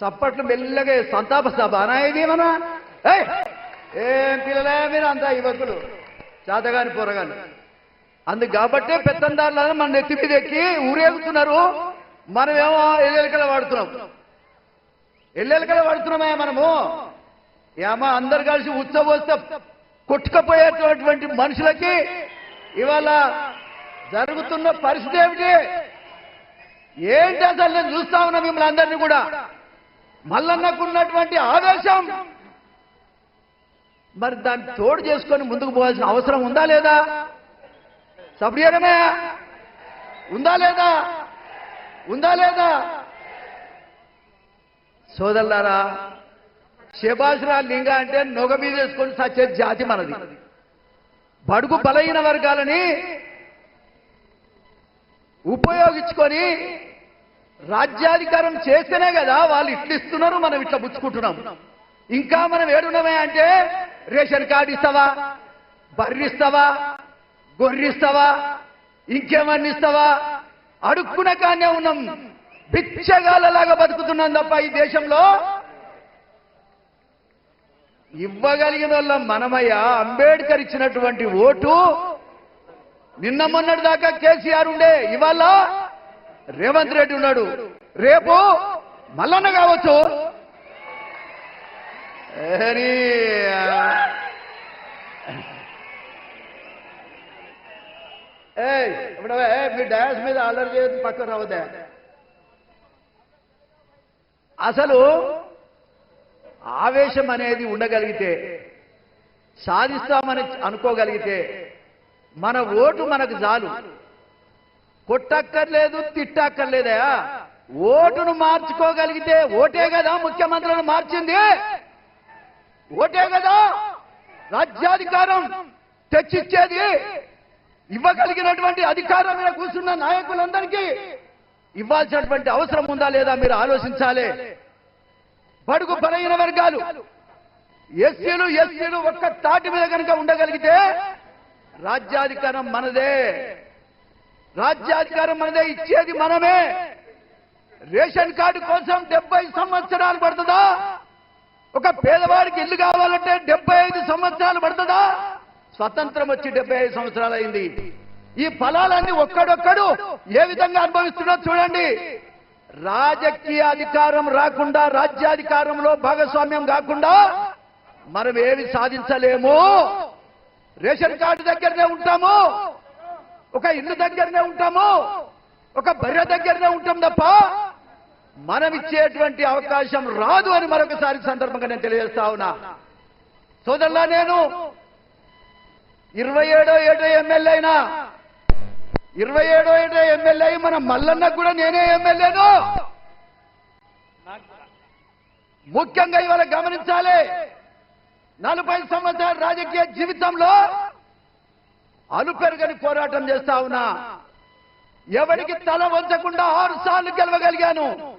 చప్పట్లు మెల్లగా సంతాప సభ. అనాయదేమనా మన ఏం పిల్లలే మీరు అంతా యువకులు. చేతగాని పొరగాని అందుకు కాబట్టే పెత్తందారులను మన నెత్తి మీద ఎక్కి ఊరేగుతున్నారు. మనమేమో ఎల్లెలకల వాడుతున్నాం. ఎల్లెలకల వాడుతున్నామా మనము. ఏమో అందరు కలిసి ఉత్సవోత్సవ కొట్టుకపోయేటటువంటి మనుషులకి ఇవాళ జరుగుతున్న పరిస్థితి ఏమిటి? ఏంటి అసలు నేను చూస్తా ఉన్నా మిమ్మల్ని అందరినీ కూడా? మల్లన్నకున్నటువంటి ఆవేశం. మరి దాన్ని తోడు చేసుకొని ముందుకు పోవాల్సిన అవసరం ఉందా లేదా? సబ్రియమే ఉందా లేదా? ఉందా లేదా? సోదరులారా శబాసురా లింగ అంటే నొగ మీద వేసుకొని సచ్చే జాతి మనది. బడుగు బలహీన వర్గాలని ఉపయోగించుకొని రాజ్యాధికారం చేస్తేనే కదా వాళ్ళు ఇట్లిస్తున్నారు మనం ఇట్లా పుచ్చుకుంటున్నాం. ఇంకా మనం ఏడున్నామే అంటే రేషన్ కార్డు ఇస్తావా? బర్రిస్తావా గొర్రిస్తావా ఇంకేమన్నా ఇస్తావా? అడుక్కునే కానే ఉన్నాం. బిచ్చగాళ్ళలాగా బతుకుతున్నాం తప్ప ఈ దేశంలో ఇవ్వగలిగిన వాళ్ళ మనమయ్య అంబేద్కర్ ఇచ్చినటువంటి ఓటు నిన్న మొన్నటి దాకా కేసీఆర్ ఉండే. ఇవాళ రేవంత్ రెడ్డి ఉన్నాడు. రేపు మల్లన్న కావచ్చు. ఇప్పుడు మీ డాన్స్ మీద అల్లరి చేయదు పక్కన రావద్దా. అసలు ఆవేశం అనేది ఉండగలిగితే సాధిస్తామని అనుకోగలిగితే మన ఓటు మనకు చాలు. కొట్టక్కర్లేదు తిట్టక్కర్లేదా. ఓటును మార్చుకోగలిగితే ఓటే కదా ముఖ్యమంత్రులను మార్చింది. ఓటే కదా రాజ్యాధికారం తెచ్చిచ్చేది. ఇవ్వగలిగినటువంటి అధికారం మీద కూర్చున్న నాయకులందరికీ ఇవ్వాల్సినటువంటి అవసరం ఉందా లేదా మీరు ఆలోచించాలి. బడుగు బలహీన వర్గాలు ఎస్సీలు ఎస్సీలు ఒక్క తాటి మీద కనుక ఉండగలిగితే రాజ్యాధికారం మనదే. రాజ్యాధికారం మనదే ఇచ్చేది మనమే. రేషన్ కార్డు కోసం డెబ్బై సంవత్సరాలు పడుతుందా? ఒక పేదవాడికి ఇల్లు కావాలంటే డెబ్బై ఐదు సంవత్సరాలు పడుతుందా? స్వతంత్రం వచ్చి డెబ్బై ఐదు సంవత్సరాలు అయింది. ఈ ఫలాలన్నీ ఒక్కడొక్కడు ఏ విధంగా అనుభవిస్తున్నా చూడండి. రాజకీయ అధికారం రాకుండా రాజ్యాధికారంలో భాగస్వామ్యం కాకుండా మనం ఏమి సాధించలేము? రేషన్ కార్డు దగ్గరనే ఉంటాము. ఒక ఇల్లు దగ్గరనే ఉంటాము ఒక బర్రె దగ్గరనే ఉంటాం తప్ప మనం ఇచ్చేటువంటి అవకాశం రాదు అని మరొకసారి సందర్భంగా నేను తెలియజేస్తా ఉన్నా. సోదరులా నేను ఇరవై ఏడో ఏడో ఎమ్మెల్యే అయినా ఇరవై ఏడో ఏడో ఎమ్మెల్యే అయి మన మల్లన్న కూడా నేనే ఎమ్మెల్యేను? ముఖ్యంగా ఇవాళ గమనించాలి నలభై సంవత్సరాల రాజకీయ జీవితంలో అనుపెరగని పోరాటం చేస్తా ఉన్నా. ఎవరికి తల వంచకుండా ఆరు సార్లు గెలవగలిగాను.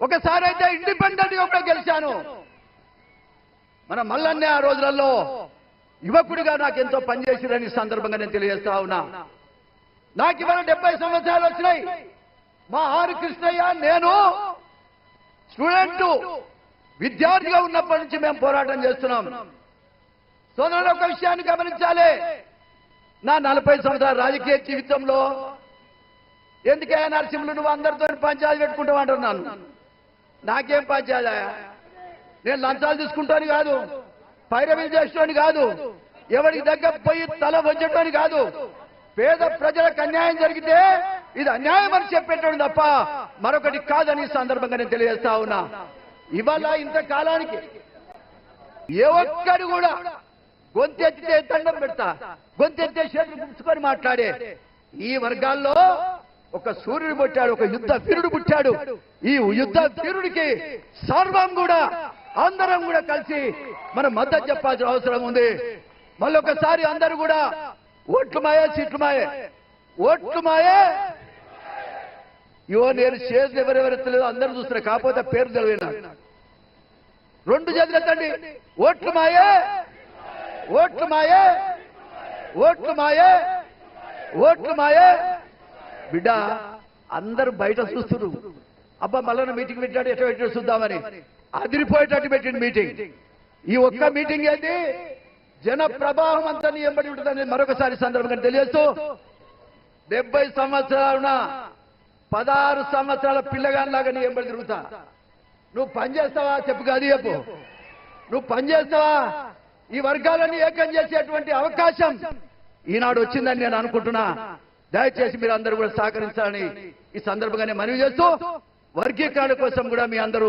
ఒకసారి అయితే ఇండిపెండెంట్గా కూడా గెలిచాను. మన మల్లన్నే ఆ రోజులలో యువకుడిగా నాకు ఎంతో పనిచేసిరని సందర్భంగా నేను తెలియజేస్తా ఉన్నా. నాకు ఇవాళ డెబ్బై సంవత్సరాలు వచ్చినాయి. మా ఆరు కృష్ణయ్య నేను స్టూడెంట్ విద్యార్థిగా ఉన్నప్పటి నుంచి మేము పోరాటం చేస్తున్నాం. సోదరుడు ఒక విషయాన్ని గమనించాలి. నా నలభై సంవత్సరాల రాజకీయ జీవితంలో ఎందుకే నరసింహులు నువ్వు అందరితో పంచాయతీ పెట్టుకుంటావు అంటున్నాను? నాకేం పంచాయతీ నేను లంచాలు తీసుకుంటాను కాదు పైరవీలు చేసేటోని కాదు ఎవరికి దగ్గర పోయి తల వచ్చేటోని కాదు. పేద ప్రజలకు అన్యాయం జరిగితే ఇది అన్యాయం అని చెప్పేటోడు తప్ప మరొకటి కాదని సందర్భంగా నేను తెలియజేస్తా ఉన్నా. ఇవాళ ఇంత కాలానికి ఏ ఒక్కడు కూడా గొంతెత్తితే దండం పెడతా. గొంతెత్తే చేతులు గుర్చుకొని మాట్లాడే. ఈ వర్గాల్లో ఒక సూర్యుడు పుట్టాడు ఒక యుద్ధ వీరుడు పుట్టాడు. ఈ యుద్ధ వీరుడికి సర్వం కూడా అందరం కూడా కలిసి మనం మద్దతు చెప్పాల్సిన అవసరం ఉంది. మళ్ళీ ఒకసారి అందరూ కూడా ఓట్లు మాయే సీట్లు మాయే ఓట్లు మాయే ఇవో నేను చేసి ఎవరెవరెత్తలేదు అందరూ చూస్తున్నారు కాకపోతే పేరు తెలియదు రెండు చేతులు ఎత్తండి. ఓట్లు మాయే ఓట్లు మాయే? ఓట్లు మాయే? ఓట్లు మాయే? బిడ్డ అందరూ బయట చూస్తున్నారు. అబ్బా మల్లన్న మీటింగ్ పెట్టాడు ఎట్లా పెట్టాడు చూద్దామని. అదిరిపోయేటట్టు పెట్టింది మీటింగ్. ఈ ఒక్క మీటింగ్ ఏంటి జన ప్రభావం అంతా నీ ఎంబడి ఉంటుందని మరొకసారి సందర్భంగా తెలియస్తూ డెబ్బై సంవత్సరాలున పదహారు సంవత్సరాల పిల్లగానిలాగా నీ ఎంబడి తిరుగుతా. నువ్వు పని చేస్తావా? చెప్పు కాదు చెప్పు. నువ్వు పని చేస్తావా? ఈ వర్గాలని ఏకం చేసేటువంటి అవకాశం ఈనాడు వచ్చిందని నేను అనుకుంటున్నా. దయచేసి మీరు అందరూ కూడా సహకరించాలని ఈ సందర్భంగానే మనవి చేస్తూ వర్గీకరణ కోసం కూడా మీ అందరూ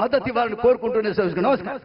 మద్దతు ఇవ్వాలని కోరుకుంటూనే నమస్కారం.